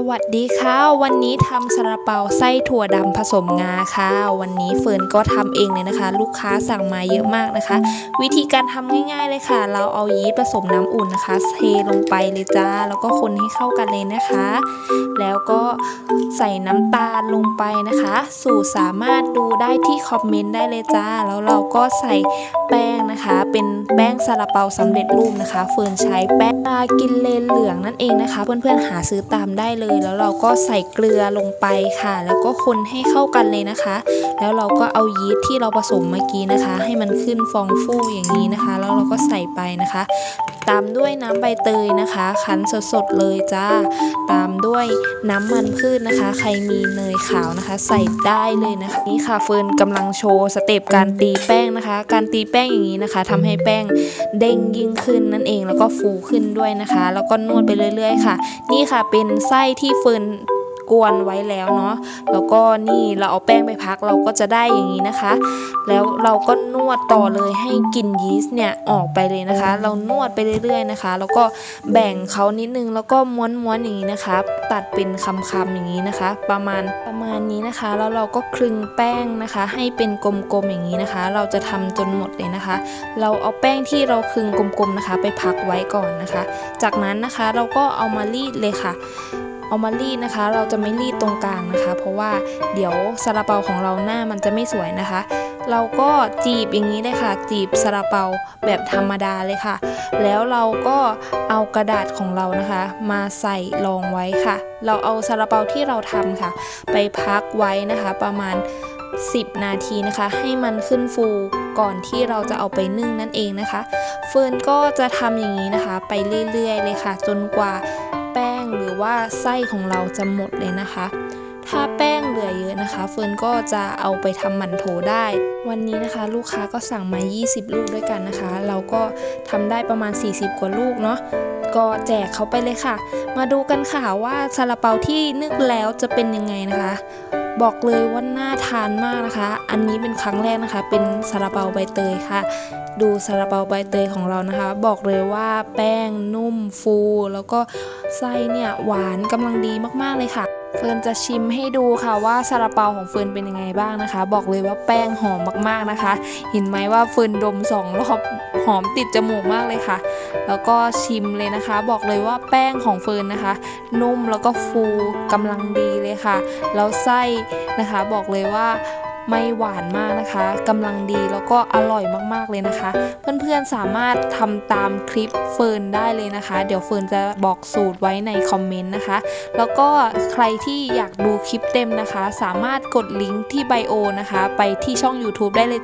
สวัสดีค่ะ วันนี้ทำซาลาเปาไส้ถั่วดำผสมงาค่ะ วันนี้เฟิร์นก็ทำเองเลยนะคะ ลูกค้าสั่งมาเยอะมากนะคะ วิธีการทำง่าย ๆเลยค่ะ เราเอายีสต์ผสมน้ำอุ่นนะคะ เทลงไปเลยจ้า แล้วก็คนให้เข้ากันเลยนะคะ แล้วก็ใส่น้ำตาลลงไปนะคะ สูตรสามารถดูได้ที่คอมเมนต์ได้เลยจ้า แล้วเราก็ใส่แป้ง นะคะ เป็นแป้งซาลาเปาสำเร็จรูปนะคะ เฟิร์นใช้แป้งตากินเลนเหลืองนั่นเองนะคะ เพื่อนๆหาซื้อตามได้เลย แล้วเราก็ใส่เกลือลงไปค่ะ แล้วก็คนให้เข้ากันเลยนะคะ แล้วเราก็เอายีสต์ที่เราผสมเมื่อกี้นะคะ ให้มันขึ้นฟองฟูอย่างนี้นะคะ แล้วเราก็ใส่ไปนะคะ ตามด้วยน้ำใบเตยนะคะ คั้นสดๆเลยจ้า ตามด้วยน้ำมันพืชนะคะ ใครมีเนยขาวนะคะ ใส่ได้เลยนะคะนี่ค่ะเฟิร์นกำลังโชว์สเต็ปการตีแป้งนะคะ การตีแป้งอย่างนี้นะคะทำให้แป้งเด้งยิ่งขึ้นนั่นเองแล้วก็ฟูขึ้นด้วยนะคะ แล้วก็นวดไปเรื่อยๆค่ะ นี่ค่ะเป็นไส้ที่เฟิร์น กวนไว้แล้วเนาะแล้วก็นี่เราเอาแป้งไปพักเราก็จะได้อย่างนี้นะคะ แล้วเราก็นวดต่อเลยให้กลิ่นยีสต์เนี่ยออกไปเลยนะคะ เรานวดไปเรื่อยๆนะคะ แล้วก็แบ่งเขานิดนึงแล้วก็ม้วนๆอย่างนี้นะคะ ตัดเป็นคำๆอย่างนี้นะคะ ประมาณประมาณนี้นะคะ แล้วเราก็คลึงแป้งนะคะ ให้เป็นกลมๆอย่างนี้นะคะ เราจะทำจนหมดเลยนะคะ เราเอาแป้งที่เราคลึงกลมๆนะคะ ไปพักไว้ก่อนนะคะ จากนั้นนะคะเราก็เอามารีดเลยค่ะ เอามารีดนะคะ เราจะไม่รีดตรงกลางนะคะ เพราะว่าเดี๋ยวซาลาเปาของเราหน้ามันจะไม่สวยนะคะ เราก็จีบอย่างนี้เลยค่ะ จีบซาลาเปาแบบธรรมดาเลยค่ะ แล้วเราก็เอากระดาษของเรานะคะ มาใส่รองไว้ค่ะ เราเอาซาลาเปาที่เราทำค่ะ ไปพักไว้นะคะประมาณ10 นาทีนะคะ ให้มันขึ้นฟูก่อนที่เราจะเอาไปนึ่งนั่นเองนะคะ เฟิร์นก็จะทำอย่างนี้นะคะ ไปเรื่อยๆเลยค่ะ จนกว่า หรือว่าไส้ของเราจะหมดเลยนะคะ ถ้าแป้งเหลือเยอะนะคะ เฟิร์นก็จะเอาไปทำหมั่นโถได้ วันนี้นะคะ ลูกค้าก็สั่งมา 20 ลูกด้วยกันนะคะ เราก็ทำได้ประมาณ 40 กว่าลูกเนาะก็แจกเขาไปเลยค่ะ มาดูกันค่ะว่าซาลาเปาที่นึกแล้วจะเป็นยังไงนะคะ บอกเลยว่าน่าทานมากนะคะ อันนี้เป็นครั้งแรกนะคะ เป็นซาลาเปาใบเตยค่ะ ดูซาลาเปาใบเตยของเรานะคะ บอกเลยว่าแป้งนุ่มฟู แล้วก็ไส้เนี่ยหวานกำลังดีมากๆเลยค่ะ เฟิร์นจะชิมให้ดูค่ะว่าซาลาเปาของเฟิร์นเป็นยังไงบ้างนะคะ บอกเลยว่าแป้งหอมมากๆนะคะ เห็นไหมว่าเฟิร์นดมสองรอบหอมติดจมูกมากเลยค่ะ แล้วก็ชิมเลยนะคะ บอกเลยว่าแป้งของเฟิร์นนะคะ นุ่มแล้วก็ฟูกำลังดีเลยค่ะ แล้วไส้นะคะ บอกเลยว่า ไม่หวานมากนะคะกำลังดีแล้วก็อร่อยมากๆเลยนะคะ เพื่อนๆสามารถทำตามคลิปเฟิร์นได้เลยนะคะ เดี๋ยวเฟิร์นจะบอกสูตรไว้ในคอมเมนต์นะคะ แล้วก็ใครที่อยากดูคลิปเต็มนะคะ สามารถกดลิงก์ที่ไบโอนะคะ ไปที่ช่อง YouTube ได้เลย